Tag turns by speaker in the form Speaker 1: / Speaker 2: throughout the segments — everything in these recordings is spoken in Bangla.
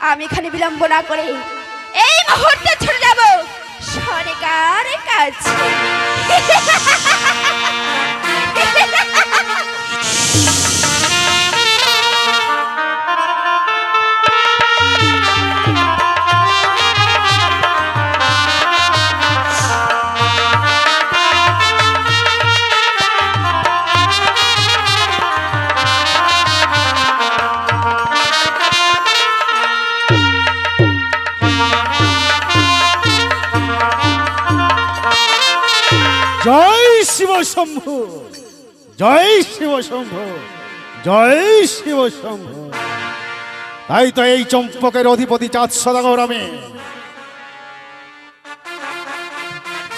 Speaker 1: আমি এখানে বিলম্ব না করে এই মুহূর্তে ছুটে যাব সরকার কাছে।
Speaker 2: শম্ভু জয় শিব শম্ভু জয় শিব শম্ভু তাই তো এই চম্পকের অধিপতি চাঁদ সদাগর আমি।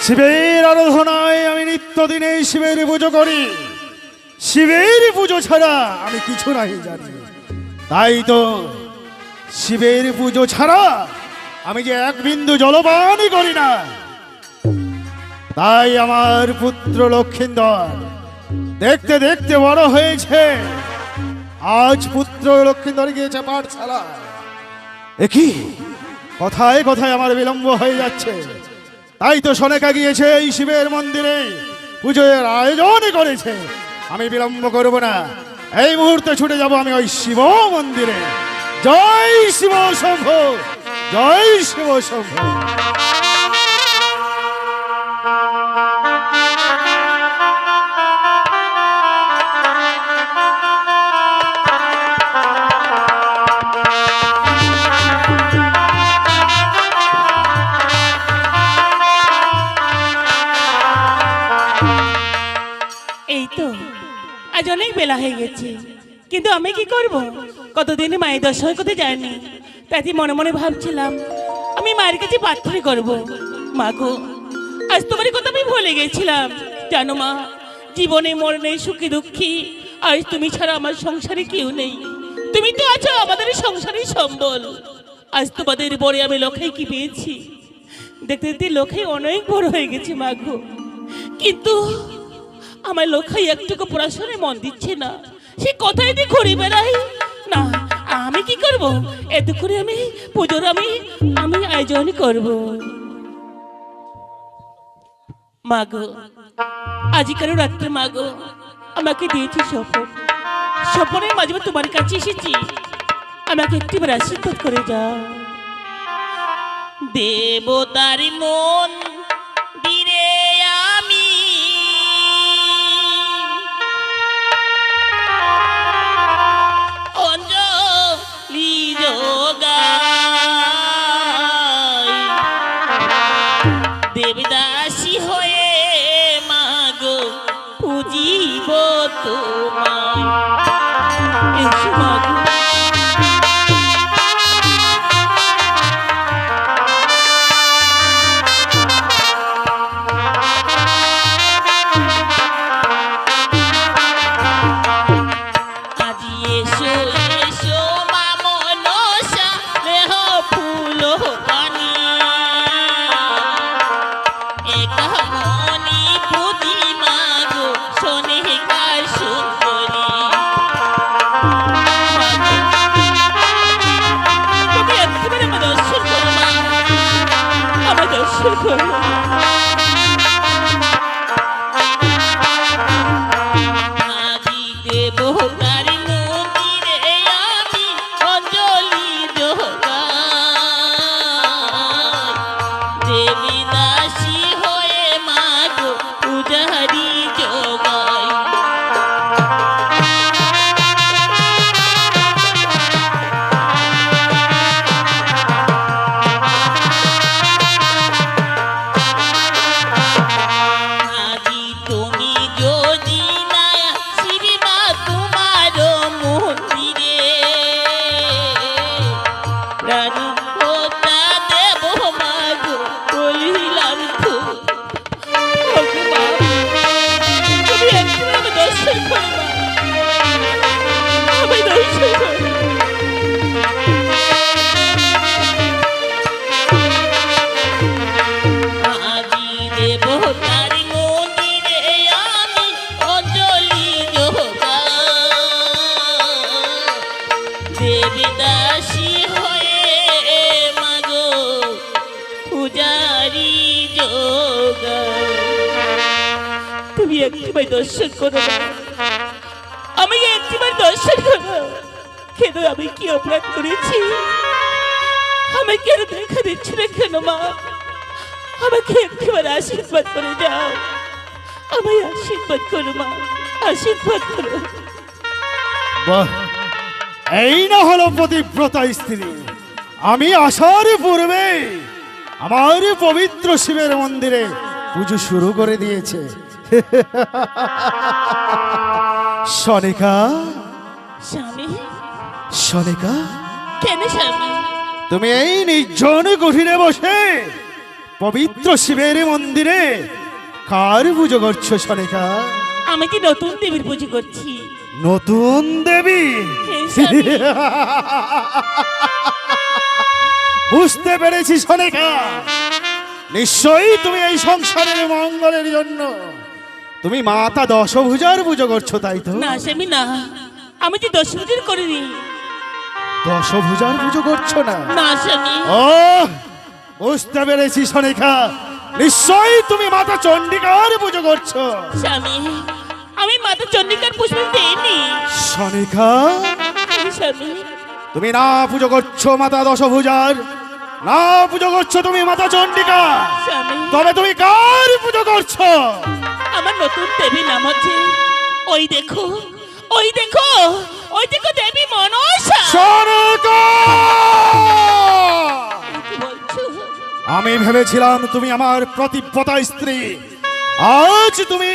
Speaker 2: শিবের আরাধনায় আমি নিত্যদিনে শিবের পুজো করি। শিবের পুজো ছাড়া আমি কিছু নাই জানি। তাই তো শিবের পুজো ছাড়া আমি যে এক বিন্দু জলপানই করি না। তাই আমার পুত্র লক্ষিন্দর, দেখতে দেখতে বড় হয়েছে। আজ পুত্র লক্ষিন্দর গিয়েছে পাঠশালা একই কথায় কথায় আমার বিলম্ব হয়ে যাচ্ছে। তাই তো সনেকা গিয়েছে এই শিবের মন্দিরে, পুজোর আয়োজন করেছে। আমি বিলম্ব করব না, এই মুহূর্তে ছুটে যাব আমি ওই শিব মন্দিরে। জয় শিব শম্ভ, জয় শিব শম্ভ।
Speaker 3: অনেক বেলা হয়ে গেছে। কিন্তু আমি কি করব? কতদিন মায়ের দর্শন করতে যায়নি তাই মনে মনে ভাবছিলাম, আমি মায়ের কাছে প্রার্থনা করব। মা গো, আজ তোমার কথা আমি ভুলে গেছিলাম। জানো মা, জীবনে মরণে সুখী দুঃখী, আজ তুমি ছাড়া আমার সংসারে কেউ নেই। তুমি তো আছো আমাদের সংসারের সম্বল। আজ তোমাদের পরে আমি লক্ষ্যে কি পেয়েছি? দেখতে দেখতে লক্ষ্যে অনেক বড় হয়ে গেছে মা গো। কিন্তু আমার লক্ষ্যই একটুকু পড়াশোনায় মন দিচ্ছে না। সে কথাই দিয়ে ঘুরে বেড়াই না, আমি কি করব? এত করে আমি পুজোর আমি আমি আয়োজন করব। মাগো আজিকাল রাত্রে মাগো, আমাকে দিয়েছি স্বপন। স্বপনের মাঝে তোমার কাছে এসেছি। আমাকে একটিবার আশীর্বাদ করে যাও। দেবতার মন একটিবার দর্শন করো। আমি একটিবার দর্শন করো কেন আমি কি অপরাধ করেছি? আমি কেন দেখা দিচ্ছি না কেন, মা? আমাকে একটিবার আশীর্বাদ করে যাও আমায় আশীর্বাদ করো, মা। আশীর্বাদ করো।
Speaker 2: বাহ। এই না হলো পতিব্রতা স্ত্রী। আমি আসার পূর্বে আমার পবিত্র শিবের মন্দিরে পুজো শুরু করে দিয়েছে। সনিকা?
Speaker 3: স্বামী?
Speaker 2: সনিকা?
Speaker 3: কেন স্বামী?
Speaker 2: তুমি এই নির্জন কঠিনে বসে পবিত্র শিবের মন্দিরে কার পুজো করছ সনিকা?
Speaker 3: আমি কি নতুন দেবীর পুজো করছি?
Speaker 2: নতুন দেবী? বুঝতে পেরেছি সনেকা। নিশ্চয়ই তুমি এই সংসারের মঙ্গলের জন্য তুমি মাতা দশভুজার পুজো করছ তাই তো?
Speaker 3: না স্বামী না। আমি যে দশ বছর করিনি।
Speaker 2: দশভুজার পুজো করছ না?
Speaker 3: না স্বামী
Speaker 2: ও বুঝতে পেরেছি সনেকা। নিশ্চয়ই তুমি মাতা চণ্ডিকার পুজো করছ।
Speaker 3: স্বামী আমি মাতা চন্ডিকার পুষ্প দেইনি।
Speaker 2: সনিকা।
Speaker 3: স্বামী।
Speaker 2: তুমি না পুজো করছ মাতা দশভুজার। না পুজো করছ তুমি মাতা চণ্ডিকা। তবে তুমি কার পুজো করছ?
Speaker 3: আমার নতুন দেবী নাম হচ্ছে ওই দেখো ওই দেখো ওই দেখো দেবী মনসা!
Speaker 2: আমি ভেবেছিলাম তুমি আমার প্রতিপতা স্ত্রী। আজ তুমি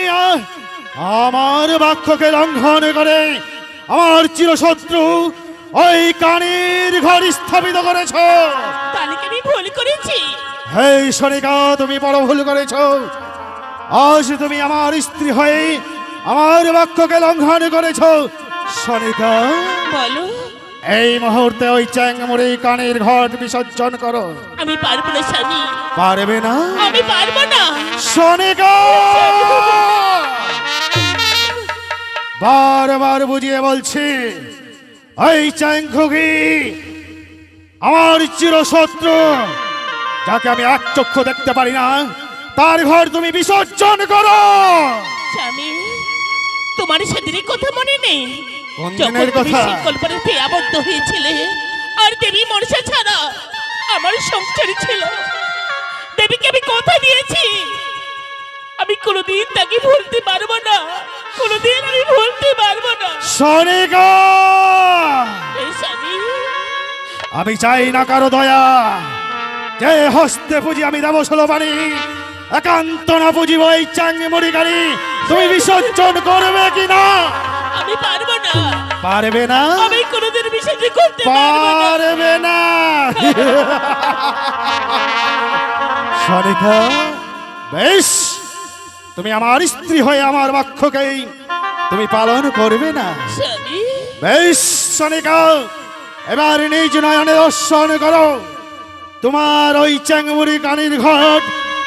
Speaker 2: আমার বাক্যকে লঙ্ঘন করে আমার চিরশত্রু ওই কানের ঘর স্থাপিত করেছ।
Speaker 3: তাহলে আমি ভুল করেছি?
Speaker 2: হে সনিকা তুমি বড় ভুল করেছ। আজ তুমি আমার স্ত্রী হয়ে আমার বাক্যকে লঙ্ঘন করেছ সনিকা
Speaker 3: বলো।
Speaker 2: এই মুহূর্তে ওই চ্যাংমুড়ি কানের ঘট বিসর্জন করো।
Speaker 3: আমি পারব না স্বামী।
Speaker 2: পারবে না?
Speaker 3: আমি পারব না।
Speaker 2: সনিকা! বারবার বুঝিয়ে বলছি এই চ্যাংখুকি আমার চিরশত্রু যাকে আমি এক চক্ষু দেখতে পারি না তার ঘর তুমি বিসর্জন করো।
Speaker 3: স্বামী তোমার সেদিনের কথা মনে নেই? যখন
Speaker 2: কথা?
Speaker 3: শিকলপাড়াতে আবদ্ধ হয়েছিলে আর দেবী মনসা ছাড়া আমার সংসার ছিল। দেবীকে আমি কথা দিয়েছি। আমি কোনোদিন তাকে ভুলতে পারব না। কোনোদিন আমি ভুলতে পারব না। স্বামী।
Speaker 2: আমি চাই না কারও দয়া। যে হস্তে পুঁজি আমি দেব ষোলবাণী একান্ত না পুঁজিব এই চাঙ্গি গাড়ি। তুমি বিসর্জন করবে কি না?
Speaker 3: আমি পারব না।
Speaker 2: পারবে না?
Speaker 3: আমি কোনোদিন বিশ্বাস করতে পারব না।
Speaker 2: সনিকা বেশ। তুমি আমার স্ত্রী হয়ে আমার বাক্যকেই তুমি পালন করবে না। বেশ সনিকা এবার নিজ নয়নে দর্শন করো। তোমার ওই চ্যাংমুড়ি কানির ঘট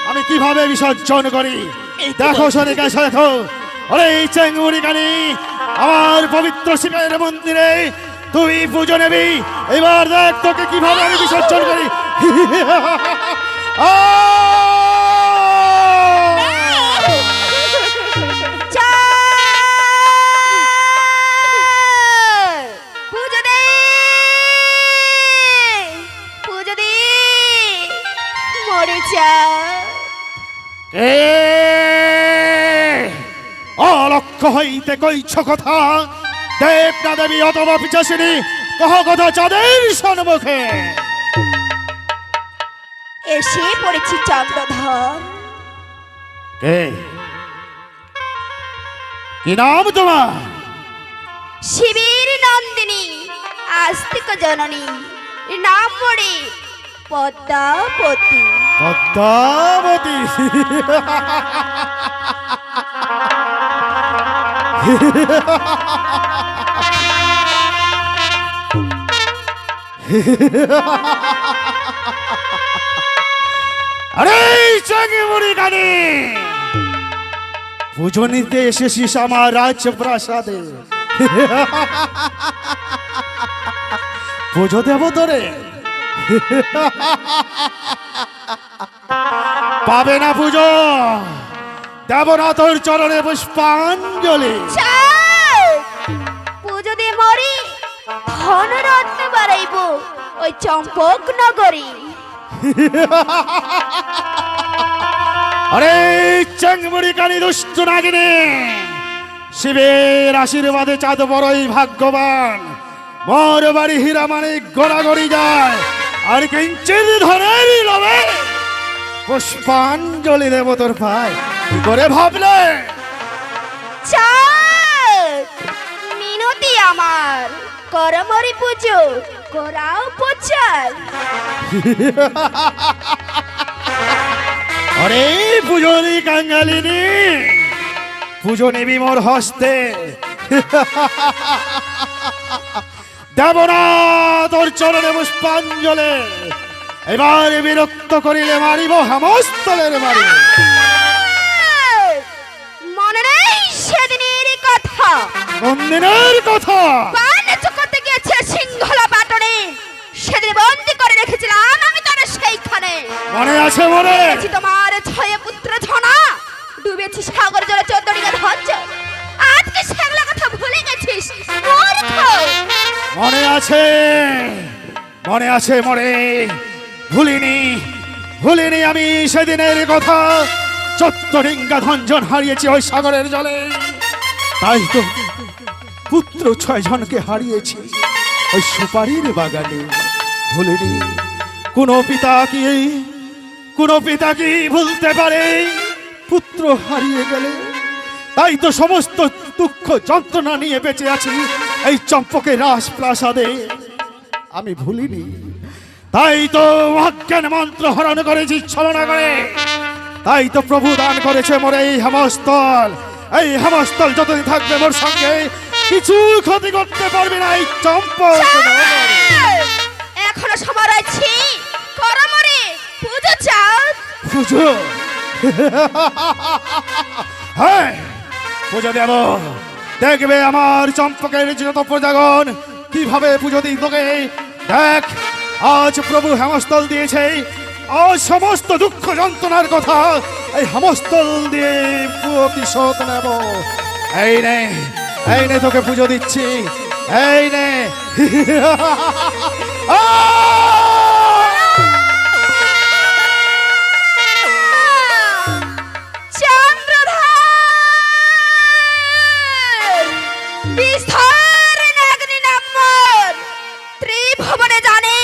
Speaker 2: আমি কীভাবে বিসর্জন করি? দেখো। সনিকা দেখো ওরে এই চ্যাংমুড়ি কানি আমার পবিত্র শিবের মন্দিরে তুই পুজো নেবি। এবার দেখ তোকে কীভাবে আমি বিসর্জন করি।
Speaker 1: মরে যা।
Speaker 2: কে অলক্ষ হইতে কইছ কথা দেব না দেবী অথবা পিছাসিনী কহ কথা চাঁদের সন্মুখে
Speaker 1: এসে পড়েছি চন্দ্রধর
Speaker 2: কে কি নাম তোমার
Speaker 1: শিবের নন্দিনী আস্তিক জননী নাম পড়ে পদ্মাবতী।
Speaker 2: পদ্মাবতী। আরে চাঙ্গে মুড়ি গানে পুজো নিতে এসেছিস আমার রাজপ্রাসাদে। পুজো দেব তোরে। পাবে না পুজো। দেব না তোর চরণে পুষ্পাঞ্জলি।
Speaker 1: পুজো দিয়ে মরি ধন রত্ন বাড়াইব ওই চম্পক নগরী।
Speaker 2: আরে চাংমুড়ি কানি দুষ্ট নাগিনে শিবের আশীর্বাদে চাঁদ বড়ই ভাগ্যবান। মোর বাড়ি হীরা মানিক গড়াগড়ি যায়। আর কিঞ্চিত ধরেরই লবে পুষ্পাঞ্জলি দেব তোর ভাই কি করে ভাবলে?
Speaker 1: মিনতি আমার। করমরি পুজো করাও প্রচার।
Speaker 2: আরে পুজোরি কাঙ্গালিনী পুজো নিবি মোর হস্তে। দেব না তোর চরণে পুষ্পাঞ্জলে। এবার বিরক্ত করিলে মারিব হেমস্থলের মারি
Speaker 1: মনে নেই সেদিনের কথা।
Speaker 2: মন্দিরের কথা।
Speaker 1: বাণিজ্য করতে গিয়েছে সিংহলা পাটনে সেদিন বন্দি করে রেখেছিলাম আমি তার সেইখানে।
Speaker 2: মনে আছে মনে?
Speaker 1: তোমার ছয় পুত্র ঝনা। ডুবেছি সাগর জলে চোদ্দটিকা ধৈর্য আজকে সেগুলা কথা ভুলে গেছিস? মূর্খ
Speaker 2: মনে আছে? মনে আছে মরে ভুলিনি ভুলিনি আমি সেদিনের কথা। চত্বরিঙ্গা ধঞ্জন হারিয়েছি ওই সাগরের জলে। তাই তো পুত্র ছয় জনকে হারিয়েছি ওই সুপারির বাগানে। ভুলিনি, কোনো পিতা কি, কোনো পিতা কি ভুলতে পারে? পুত্র হারিয়ে গেলে, তাই তো সমস্ত দুঃখ যন্ত্রণা নিয়ে বেঁচে আছি। এই চম্পকে রাস প্রাসাদে আমি ভুলিনি। তাই তো অজ্ঞান মন্ত্র হরণ করেছি ছলনা করে। তাই তো প্রভু দান করেছে মোর এই হেমস্থল। এই হেমস্থল যতদিন থাকবে মোর সঙ্গে। কিছু ক্ষতি করতে পারবে না এই চম্পক।
Speaker 1: এখনও সময় রয়েছে। করমরে পুজো চাও।
Speaker 2: পুজো? হ্যাঁ পুজো দেব। দেখবে আমার চম্পকের যত প্রজাগণ কীভাবে পুজো দিই তোকে? দেখ, আজ প্রভু হেমস্থল দিয়েছে। আজ সমস্ত দুঃখ যন্ত্রণার কথা এই হেমস্থল দিয়ে প্রতিশোধ নেব। এই নে এই নে তোকে পুজো দিচ্ছি। এই নে। আহ!
Speaker 1: বিস্তার নাগনি নাম্মর ত্রিভুবনে জানে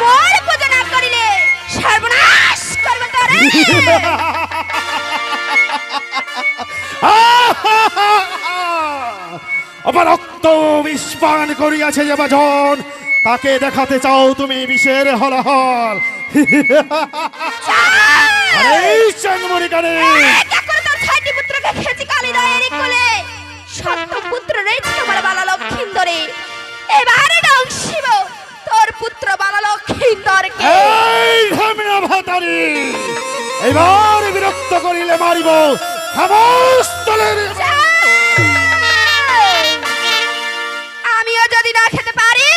Speaker 1: মোর পূজা না করিলে সর্বনাশ করবে তারে।
Speaker 2: আমার রক্ত বিস্পান করিয়াছে যে বাজন তাকে দেখাতে চাও তুমি বিষের হলহল। কানে।
Speaker 1: দেখা
Speaker 2: ভাতারি এবার বিরক্ত করিলে মারিব।
Speaker 1: আমিও যদি না খেতে পারি,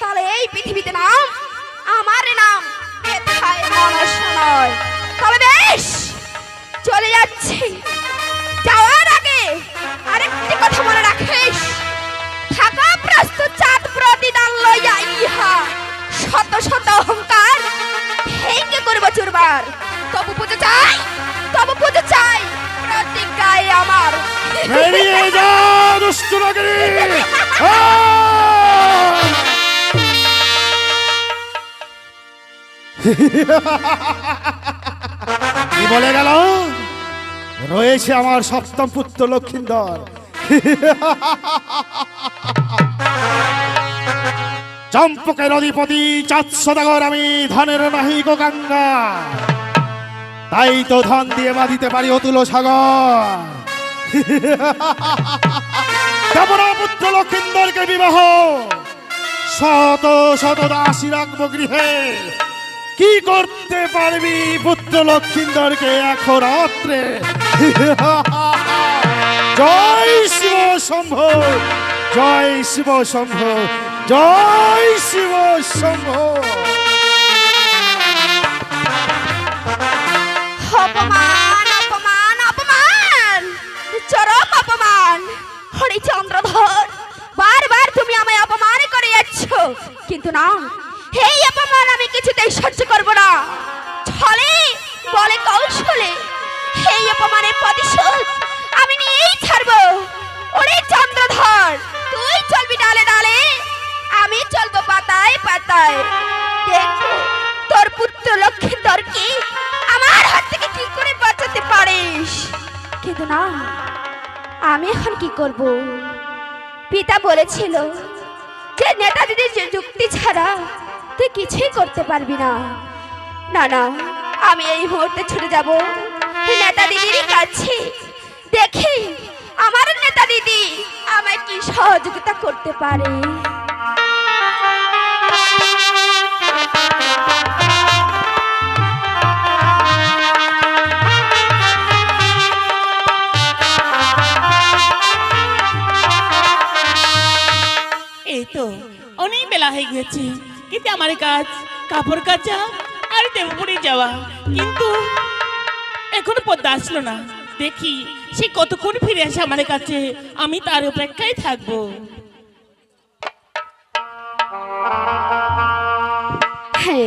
Speaker 1: তাহলে এই পৃথিবীতে নাম, আমার নাম তবে বেশ, চলে যাচ্ছি। যাওয়ার আগে আরেকটি কথা মনে রাখিস। থাকা প্রস্তুত চাঁদ প্রতিদান লইয়া ইহা শত শত অহংকার ভেঙ্গে করব চুরবার তবু পুজো চাই, তবু পুজো চাই প্রতিজ্ঞায় আমার।
Speaker 2: বেরিয়ে যা দুষ্ট নগরী! কি বলে গেল? রয়েছে আমার সপ্তম পুত্র লক্ষিন্দর। চম্পকের অধিপতি চাঁদ সদাগর, আমি ধনের নাহি গো গঙ্গা। তাই তো ধন দিয়ে বাঁধিতে পারি অতুল সাগর। দেবরা পুত্র লক্ষিন্দরকে বিবাহ। শত শত দাসী রাখব গৃহে। কি করতে পারবি পুত্র লক্ষিন্দরকে এখন রাত্রে? জয় শিব শম্ভ, জয় শিব শম্ভ। জয় শিব শম্ভ
Speaker 1: বলেছিল যে নেতাজিদের যে যুক্তি ছাড়া তুই কিছুই করতে পারবি না। না না, আমি এই মুহূর্তে ছুটে যাব। নেতা দিদির কাছে দেখি আমার নেতা দিদি আমায় কি সহযোগিতা করতে পারে।
Speaker 3: গেছে কিন্তু আমার কাজ, কাপড় কাচা আর দেবপুরে যাওয়া। কিন্তু এখনও পদ্মা আসলো না। দেখি সে কতক্ষণ ফিরে আসে আমার কাছে। আমি তার অপেক্ষায় থাকব।
Speaker 1: হ্যাঁ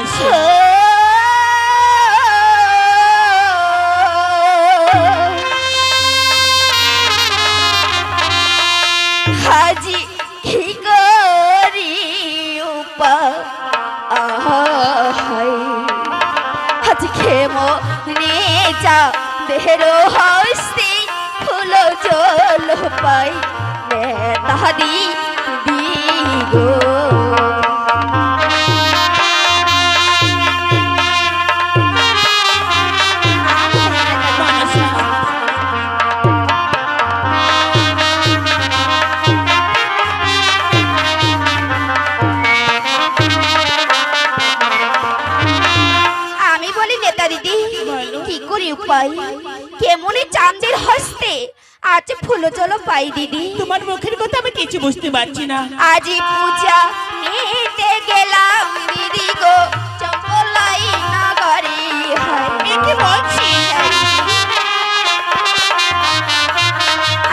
Speaker 3: পদ্মা আসো
Speaker 1: পাই দিদি।
Speaker 3: তোমার মুখের কথা আমি কিছু বুঝতে পারছি না।
Speaker 1: আজি পূজা নিতে গেলাম দিদি গো। চম্পলাই নগরে
Speaker 3: কি বলছিস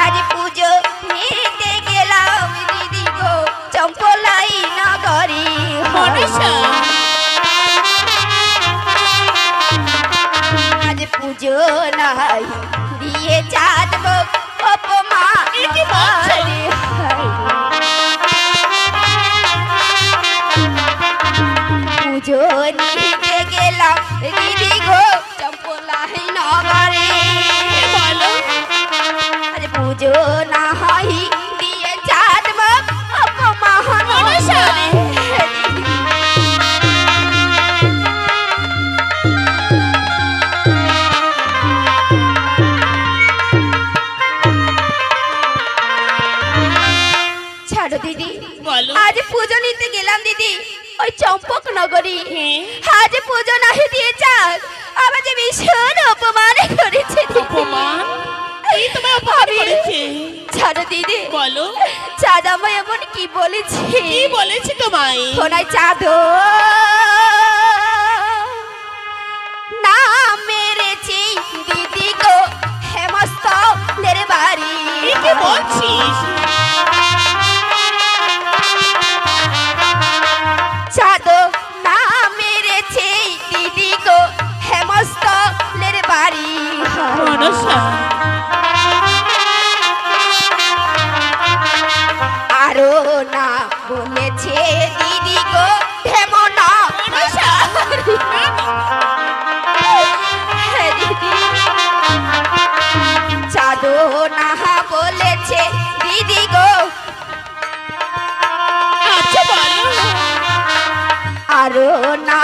Speaker 1: আজ পুজো নিতে গেলাম দিদি গো। চম্পলাই নগরে
Speaker 3: মনসা
Speaker 1: আজ পুজো নাই দিয়ে চাঁদব নগরী হ্যাঁ। আজ পুজো নাহি দিয়ে চাঁদ আবার যে ভীষণ অপমান করেছে।
Speaker 3: অপমান? এই তোমায় অপমান করেছে?
Speaker 1: ছাড়ো দিদি।
Speaker 3: বলো।
Speaker 1: চাঁদ আমায় এমন কি বলেছে?
Speaker 3: কি বলেছে তোমায়?
Speaker 1: কোনায় চাঁদ। না মেরেছি দিদি গো হেমস্ত নের বাড়ি
Speaker 3: কি বলছিস? মনসা।
Speaker 1: আরও না বলেছে দিদি গো হেমনা হ্যাঁ দিদি। চাঁদো না বলেছে দিদি গো।
Speaker 3: আচ্ছা
Speaker 1: আরও না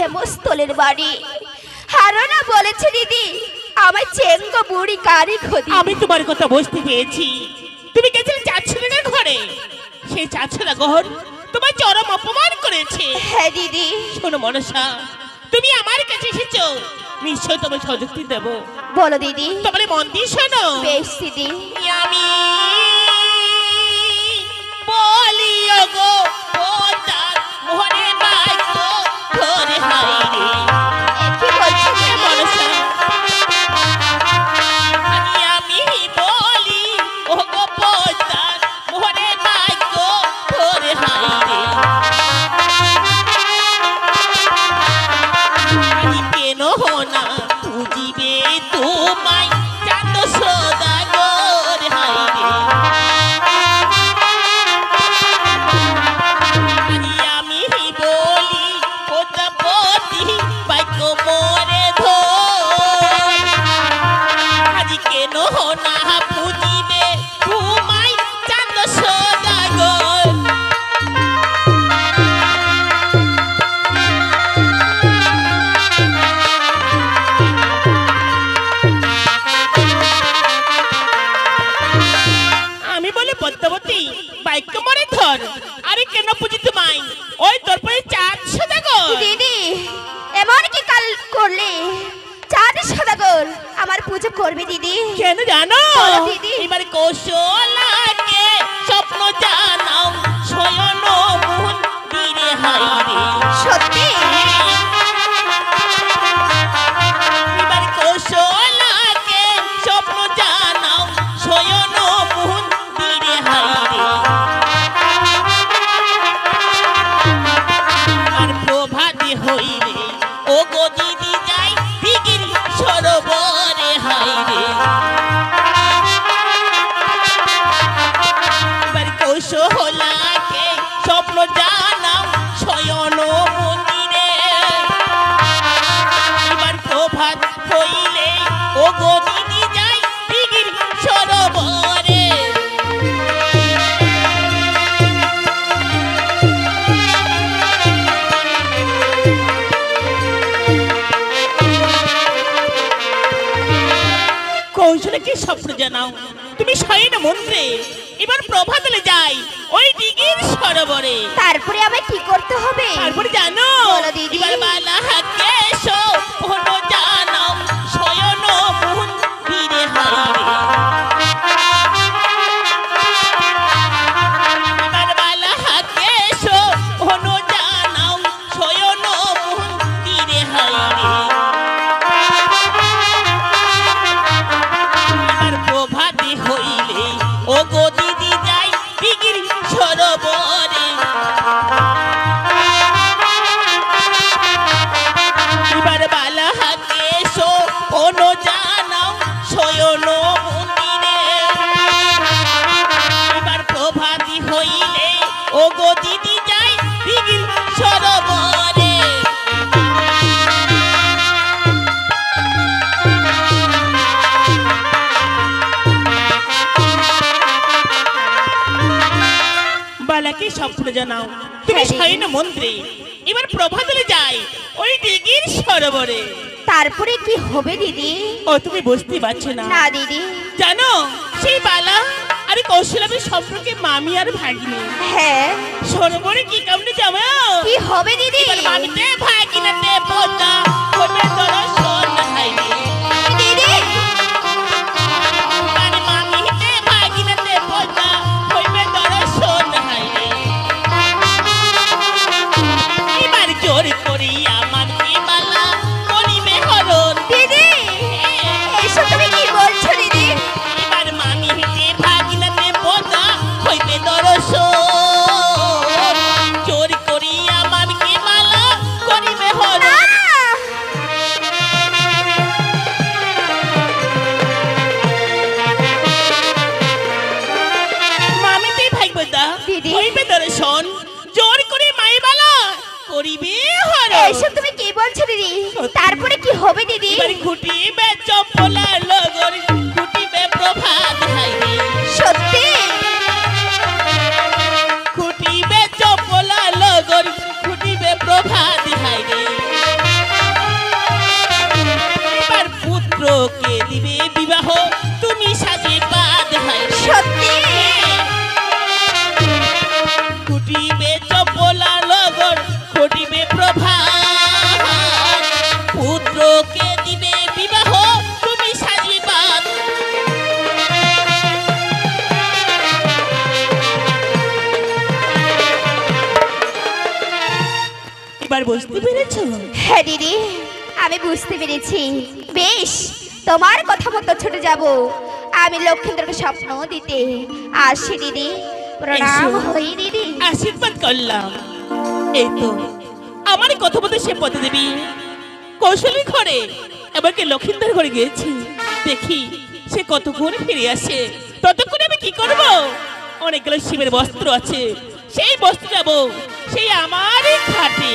Speaker 1: হেমস্থলের বাড়ি। হারনা বলেছে দিদি আমার চেঙ্গ বুড়ি কারি ক্ষতি
Speaker 3: আমি তোমার কথা বুঝতে পেরেছি। তুমি গেছিলে চাঁদছুরের ঘরে। সেই চাঁদছুরা ঘর তোমার চরম অপমান করেছে।
Speaker 1: হ্যাঁ দিদি।
Speaker 3: শোনো মনসা তুমি আমার কাছে এসেছ। নিশ্চয় তোমার সযুক্তি দেব।
Speaker 1: বলো দিদি।
Speaker 3: তোমার মন দিয়ে শোনো।
Speaker 1: বেশ দিদি।
Speaker 3: আমি বলিও গো মোহনের
Speaker 1: 好 করে।
Speaker 3: এবার প্রভাতলে যাই। ওই দিঘির সরোবরে।
Speaker 1: তারপরে আবার কি করতে হবে?
Speaker 3: তারপরে জানো
Speaker 1: দিদি।
Speaker 3: এবার বালা হাতে এসো নাও। তুমি
Speaker 1: হ্যাঁ,
Speaker 3: সৈন্য মন্ত্রী এবার প্রভাতলে যাই ওই দিগির সরোবরে।
Speaker 1: তারপরে কি হবে দিদি?
Speaker 3: ও তুমি বুঝতে পারছ না।
Speaker 1: না দিদি।
Speaker 3: জানো সেই বালা আরে কৌশলামের সম্পর্কে মামি আর ভাগিনি।
Speaker 1: হ্যাঁ।
Speaker 3: সরোবরে কি কামড়ে যাব
Speaker 1: কি হবে দিদি?
Speaker 3: মামিতে ভাগিনাতে বোঝা হবে দরশ
Speaker 1: হ্যাঁ দিদি আমি বুঝতে পেরেছি। বেশ তোমার কথা মতো ছুটে যাব। আমি লক্ষ্মীন্দরকে স্বপ্ন দিতে আসি দিদি। প্রণাম। হই দিদি।
Speaker 3: আশীর্বাদ করলাম। এই তো আমার কথা মতো সে পথে দেবী। কৌশলী ঘরে এবারকে লক্ষিন্দর ঘরে গিয়েছি। দেখি সে কতক্ষণ ফিরে আসে। ততক্ষণে আমি কি করব? অনেকগুলো শিবের বস্ত্র আছে। সেই বস্ত্র যাব সেই আমারই খাটে।